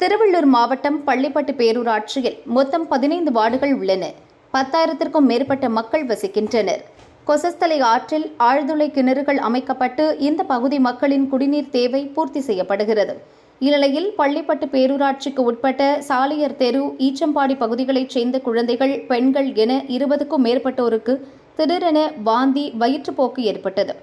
திருவள்ளூர் மாவட்டம் பள்ளிப்பட்டு பேரூராட்சியில் மொத்தம் பதினைந்து வார்டுகள் உள்ளன. பத்தாயிரத்திற்கும் மேற்பட்ட மக்கள் வசிக்கின்றனர். கொசஸ்தலை ஆற்றில் ஆழ்துளை கிணறுகள் அமைக்கப்பட்டு இந்த பகுதி மக்களின் குடிநீர் தேவை பூர்த்தி செய்யப்படுகிறது. இந்நிலையில் பள்ளிப்பட்டு பேரூராட்சிக்கு உட்பட்ட சாலியர் தெரு ஈச்சம்பாடி பகுதிகளைச் சேர்ந்த குழந்தைகள் பெண்கள் என இருபதுக்கும் மேற்பட்டோருக்கு திடீரென வாந்தி வயிற்றுப்போக்கு ஏற்பட்டது.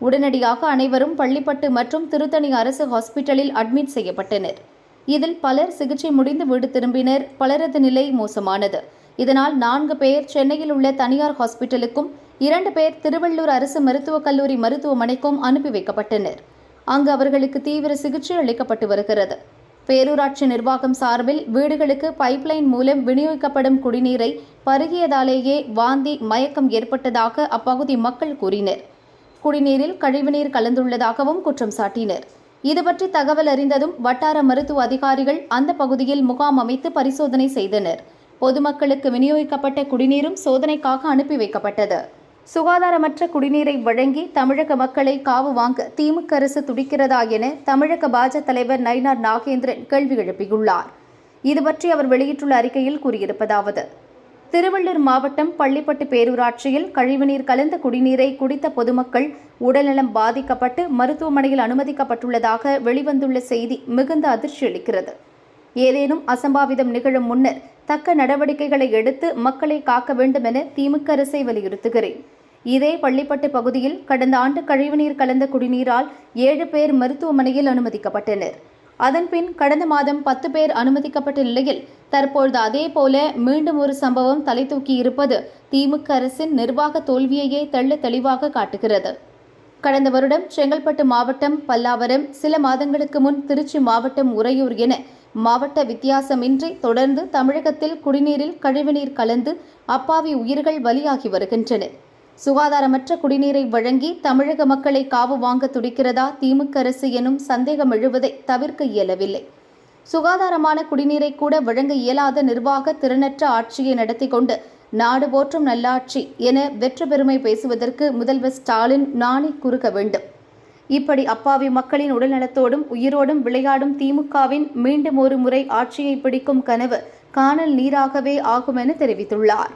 உடனடியாக அனைவரும் பள்ளிப்பட்டு மற்றும் திருத்தணி அரசு ஹாஸ்பிட்டலில் அட்மிட் செய்யப்பட்டனர். இதில் பலர் சிகிச்சை முடிந்து வீடு திரும்பினர். பலரது நிலை மோசமானது. இதனால் நான்கு பேர் சென்னையில் உள்ள தனியார் ஹாஸ்பிட்டலுக்கும் இரண்டு பேர் திருவள்ளூர் அரசு மருத்துவக் கல்லூரி மருத்துவமனைக்கும் அனுப்பி வைக்கப்பட்டனர். அங்கு அவர்களுக்கு தீவிர சிகிச்சை அளிக்கப்பட்டு வருகிறது. பேரூராட்சி நிர்வாகம் சார்பில் வீடுகளுக்கு பைப்லைன் மூலம் விநியோகிக்கப்படும் குடிநீரை பருகியதாலேயே வாந்தி மயக்கம் ஏற்பட்டதாக அப்பகுதி மக்கள் கூறினர். குடிநீரில் கழிவுநீர் கலந்துள்ளதாகவும் குற்றம் சாட்டினர். இதுபற்றி தகவல் அறிந்ததும் வட்டார மருத்துவ அதிகாரிகள் அந்த பகுதியில் முகாம் அமைத்து பரிசோதனை செய்தனர். பொதுமக்களுக்கு விநியோகிக்கப்பட்ட குடிநீரும் சோதனைக்காக அனுப்பி வைக்கப்பட்டது. சுகாதாரமற்ற குடிநீரை வழங்கி தமிழக மக்களை காவு வாங்க திமுக அரசு துடிக்கிறதா என தமிழக பாஜ தலைவர் நயினார் நாகேந்திரன் கேள்வி எழுப்பியுள்ளார். இதுபற்றி அவர் வெளியிட்டுள்ள அறிக்கையில் கூறியிருப்பதாவது திருவள்ளூர் மாவட்டம் பள்ளிப்பட்டு பேரூராட்சியில் கழிவுநீர் கலந்த குடிநீரை குடித்த பொதுமக்கள் உடல்நலம் பாதிக்கப்பட்டு மருத்துவமனையில் அனுமதிக்கப்பட்டுள்ளதாக வெளிவந்துள்ள செய்தி மிகுந்த அதிர்ச்சி அளிக்கிறது. ஏதேனும் அசம்பாவிதம் நிகழும் முன்னர் தக்க நடவடிக்கைகளை எடுத்து மக்களை காக்க வேண்டும் என திமுக அரசை வலியுறுத்துகிறேன். இதே பள்ளிப்பட்டு பகுதியில் கடந்த ஆண்டு கழிவுநீர் கலந்த குடிநீரால் ஏழு பேர் மருத்துவமனையில் அனுமதிக்கப்பட்டனர். அதன்பின் கடந்த மாதம் பத்து பேர் அனுமதிக்கப்பட்ட நிலையில் தற்பொழுது அதே போல மீண்டும் ஒரு சம்பவம் தலை தூக்கி இருப்பது திமுக அரசின் நிர்வாக தோல்வியையே தெள்ள தெளிவாக காட்டுகிறது. கடந்த வருடம் செங்கல்பட்டு மாவட்டம் பல்லாவரம் சில மாதங்களுக்கு முன் திருச்சி மாவட்டம் உறையூர் என மாவட்ட வித்தியாசமின்றி தொடர்ந்து தமிழகத்தில் குடிநீரில் கழிவுநீர் கலந்து அப்பாவி உயிர்கள் பலியாகி வருகின்றன. சுகாதாரமற்ற குடிநீரை வழங்கி தமிழக மக்களை காவு வாங்க துடிக்கிறதா திமுக அரசு எனும் சந்தேகம் எழுவதை தவிர்க்க இயலவில்லை. சுகாதாரமான குடிநீரை கூட வழங்க இயலாத நிர்வாக திறனற்ற ஆட்சியை நடத்தி கொண்டு நாடு போற்றும் நல்லாட்சி என வெற்று பெருமை பேசுவதற்கு முதல்வர் ஸ்டாலின் நாணி குறுக்க வேண்டும். இப்படி அப்பாவி மக்களின் உடல்நலத்தோடும் உயிரோடும் விளையாடும் திமுகவின் மீண்டும் ஒரு முறை ஆட்சியை பிடிக்கும் கனவு காணல் நீராகவே ஆகும் என தெரிவித்துள்ளார்.